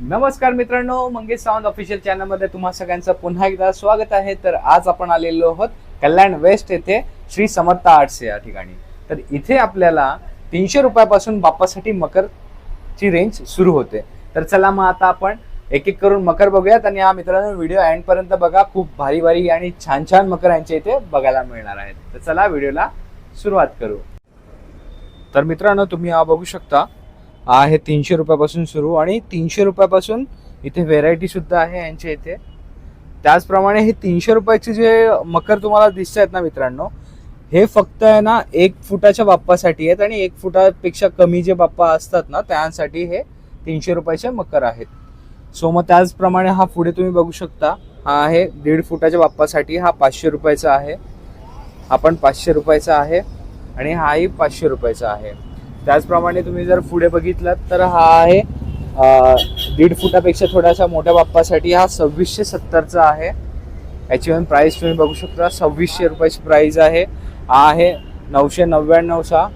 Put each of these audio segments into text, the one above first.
नमस्कार मित्रांनो मंगेश सावंत ऑफिशियल चॅनलमध्ये तुम्हा सगळ्यांचं पुन्हा एकदा स्वागत आहे. तर आज आपण आलेलो आहोत कल्याण वेस्ट येथे श्री समर्थ आर्ट्स या ठिकाणी. तर इथे आपल्याला तीनशे रुपयापासून बाप्पासाठी मकरची रेंज सुरू होते. तर चला मग आता आपण एक एक करून मकर बघूयात आणि हा मित्रांनो व्हिडिओ एंड पर्यंत बघा. खूप भारी भारी आणि छान छान मकर यांच्या इथे बघायला मिळणार आहेत. तर चला व्हिडिओला सुरुवात करू. तर मित्रांनो तुम्ही हा बघू शकता आहे तीनशे रुपयापासून सुरू आणि तीनशे रुपयापासून इथे व्हेरायटीसुद्धा आहे यांच्या इथे. त्याचप्रमाणे हे तीनशे रुपयाचे जे मकर तुम्हाला दिसत आहेत ना मित्रांनो हे फक्त आहे ना एक फुटाच्या बाप्पासाठी आहेत आणि एक फुटापेक्षा कमी जे बाप्पा असतात ना त्यांसाठी हे तीनशे रुपयाचे मकर आहेत. सो मग त्याचप्रमाणे हा पुढे तुम्ही बघू शकता हा आहे दीड फुटाच्या बाप्पासाठी हा पाचशे रुपयाचा आहे आपण पाचशे रुपयाचा आहे आणि हाही पाचशे रुपयाचा आहे. त्याचप्रमाणे तुम्ही जर पुढे बघितलात तर हा आहे दीड फुटापेक्षा थोडासा मोठ्या बाप्पासाठी हा सव्वीसशे सत्तरचा आहे. याची पण प्राईस तुम्ही बघू शकता सव्वीसशे रुपयाची प्राईज आहे. हा आहे नऊशे नव्याण्णवचा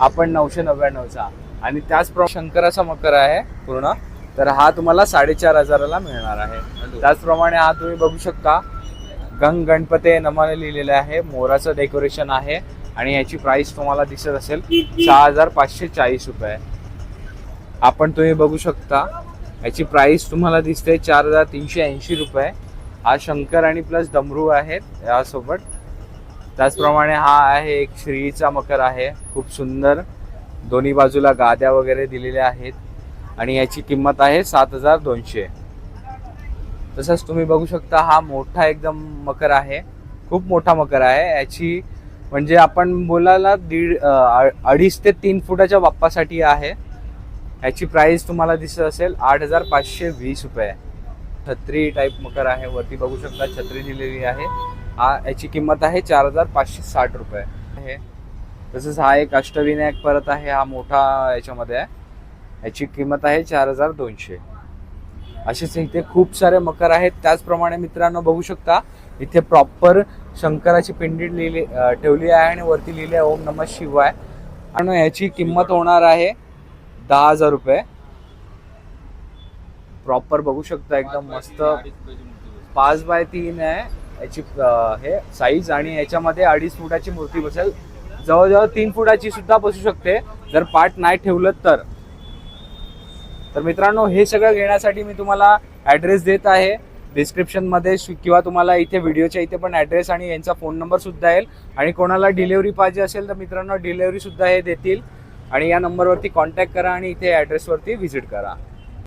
आपण नऊशे नव्याण्णवचा. आणि त्याचप्रमाणे शंकराचा मकर आहे पूर्ण तर हा तुम्हाला साडेचार हजाराला मिळणार आहे. त्याचप्रमाणे हा तुम्ही बघू शकता गंग गणपते नमाने लिहिलेले आहे मोराचं डेकोरेशन आहे. आणि याची प्राइस तुम्हाला दिसत असेल सहा हजार पाचशे चाळीस रुपये. आपण तुम्ही बघू शकता याची प्राइस तुम्हाला दिसते चार हजार तीनशे ऐंशी रुपये. हा शंकर आणि प्लस डमरू आहेत यासोबत. त्याचप्रमाणे हा आहे एक श्रीचा मकर आहे खूप सुंदर. दोन्ही बाजूला गाद्या वगैरे दिलेल्या आहेत. आणि याची किंमत आहे सात हजार दोनशे. तसंच तुम्ही बघू शकता हा मोठा एकदम मकर आहे खूप मोठा मकर आहे. याची म्हणजे आपण बोलायला दीड अडीच ते तीन फुटाच्या बाप्पासाठी आहे. याची प्राइस तुम्हाला दिसत असेल आठ हजार पाचशे वीस रुपये. छत्री टाईप मकर आहे वरती बघू शकता छत्री दिलेली आहे. हा याची किंमत आहे चार हजार पाचशे साठ रुपये. आहे तसंच हा एक अष्टविनायक परत आहे हा मोठा याच्यामध्ये आहे. याची किंमत आहे चार हजार दोनशे. असेच इथे खूप सारे मकर आहेत. त्याचप्रमाणे मित्रांनो बघू शकता इथे प्रॉपर शंकराची पिंडी लिहिली ठेवली आहे आणि वरती लिहिली आहे ओम नमः शिवाय. आणि याची किंमत होणार आहे दहा हजार रुपये. प्रॉपर बघू शकता एकदम मस्त. पाच बाय तीन आहे. याची हे साईज आणि याच्यामध्ये अडीच फुटाची मूर्ती बसेल. जवळजवळ तीन फुटाची सुद्धा बसू शकते. जर पाठ नाही ठेवलं तर. तर मित्रांनो हे सगळं घेण्यासाठी मी तुम्हाला ॲड्रेस देत आहे. डिस्क्रिप्शनमध्ये किंवा तुम्हाला इथे व्हिडिओच्या इथे पण ॲड्रेस आणि यांचा फोन नंबरसुद्धा येईल. आणि कोणाला डिलेवरी पाहिजे असेल तर मित्रांनो डिलेवरीसुद्धा हे देतील. आणि या नंबरवरती कॉन्टॅक्ट करा आणि इथे ॲड्रेसवरती व्हिजिट करा.